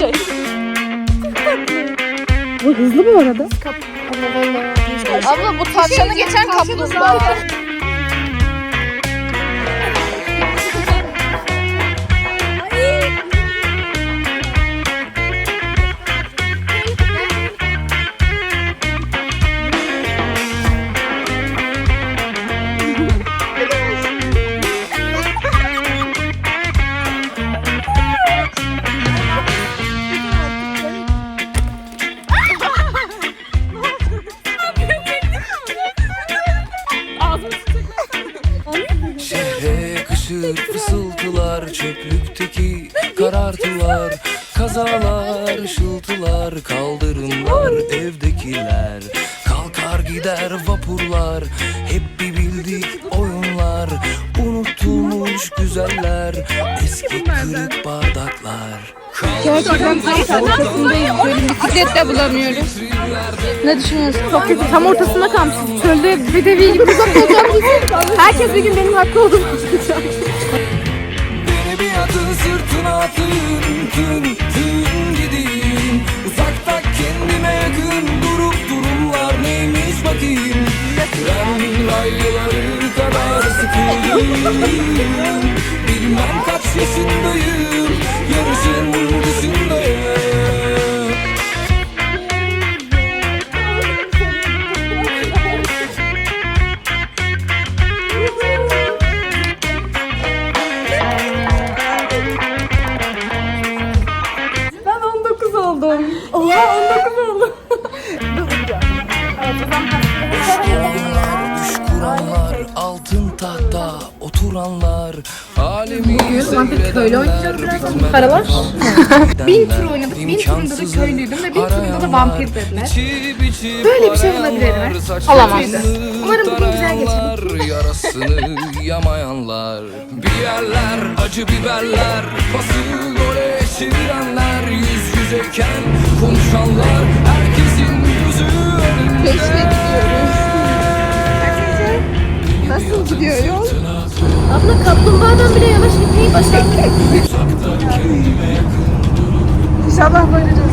şey. Bu hızlı bu arada. Abla bu tavşanı geçen kaplumbağa. Yakışır fısıltılar Çöplükteki karartılar Kazalar, ışıltılar Kaldırımlar, evdekiler Kalkar gider vapurlar Hep bir bildik oyunlar Unutulmuş güzeller Eski kırık bardaklar Gerçekten tam ortasındayız. Böyle bisiklet de bulamıyoruz. Ne düşünüyorsun? Çok kötü. Tam ortasında kalmışız. Çölde bedevi gibi uzak olacağım Herkes bir gün benim haklı olduğumu sırtına atın Tün tün gideyim Uzakta kendime yakın Durup durumlar neymiş bakayım. Tren rayları kadar sıkıyım Bilmem kaç yaşındayım. Yarışın oldum. Oha 19 oldum. Düş kuranlar, altın tahta oturanlar Alemi vampir köylü oynayacağız birazdan. Paralar? Bin tur oynadık. Bin turunda da köylüydüm ve bin turunda da vampir dediler. Böyle bir şey olabilir mi? Olamaz. Umarım bugün güzel geçer. Yarasını yamayanlar Bir yerler acı biberler çevirenler Yüz yüzeyken konuşanlar Herkesin yüzü önünde Nasıl gidiyor yol? Abla kaplumbağadan bile yavaş gitmeyi başardık. İnşallah varacağız.